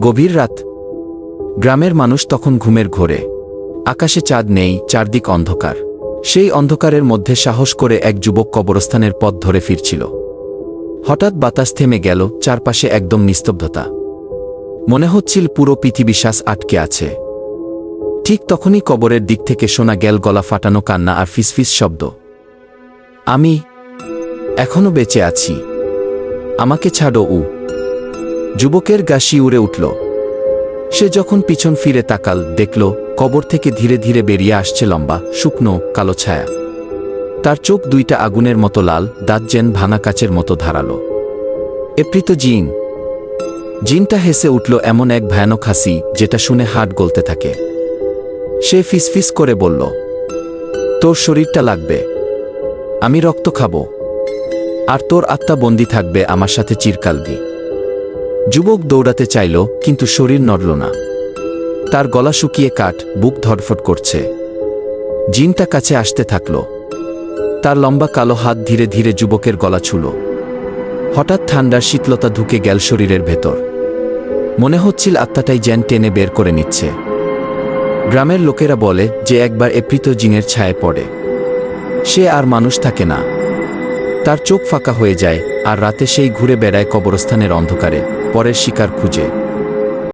গভীর রাত। গ্রামের মানুষ তখন ঘুমের ঘোরে। আকাশে চাঁদ নেই, চারদিক অন্ধকার। সেই অন্ধকারের মধ্যে সাহস করে এক যুবক কবরস্থানের পথ ধরে ফিরছিল। হঠাৎ বাতাস থেমে গেল, চারপাশে একদম নিস্তব্ধতা। মনে হচ্ছিল পুরো পৃথিবী শ্বাস আটকে আছে। ঠিক তখনই কবরের দিক থেকে শোনা গেল গলা ফাটানো কান্না আর ফিসফিস শব্দ। আমি এখনও বেঁচে আছি। আমাকে ছাড়ো উ। যুবকের গা উড়ে উঠল। সে যখন পিছন ফিরে তাকাল, দেখল, কবর থেকে ধীরে ধীরে বেরিয়ে আসছে লম্বা, শুকনো, কালো ছায়া। তার চোখ দুইটা আগুনের মতো লাল, দাঁত যেন ভাঙা কাচের মতো ধারালো। এপ্রিত জিন। জিনটা হেসে উঠল এমন এক ভয়ানক হাসি, যেটা শুনে হাট গলতে থাকে। সে ফিসফিস করে বলল, তোর শরীরটা লাগবে। আমি রক্ত খাব। আর তোর আত্মা বন্দি থাকবে আমার সাথে চিরকাল দি যুবক দৌড়াতে চাইল, কিন্তু শরীর নড়ল না। তার গলা শুকিয়ে কাঠ, বুক ধরফট করছে। জিনটা কাছে আসতে থাকল। তার লম্বা কালো হাত ধীরে ধীরে যুবকের গলা ছুল। হঠাৎ ঠান্ডার শীতলতা ঢুকে গেল শরীরের ভেতর। মনে হচ্ছিল আত্মাটাই জ্যান টেনে বের করে নিচ্ছে। গ্রামের লোকেরা বলে যে একবার এপ্রিত জিনের ছায়ে পড়ে। সে আর মানুষ থাকে না। তার চোখ ফাঁকা হয়ে যায় আর রাতে সেই ঘুরে বেড়ায় কবরস্থানের অন্ধকারে পরের শিকার খুঁজে।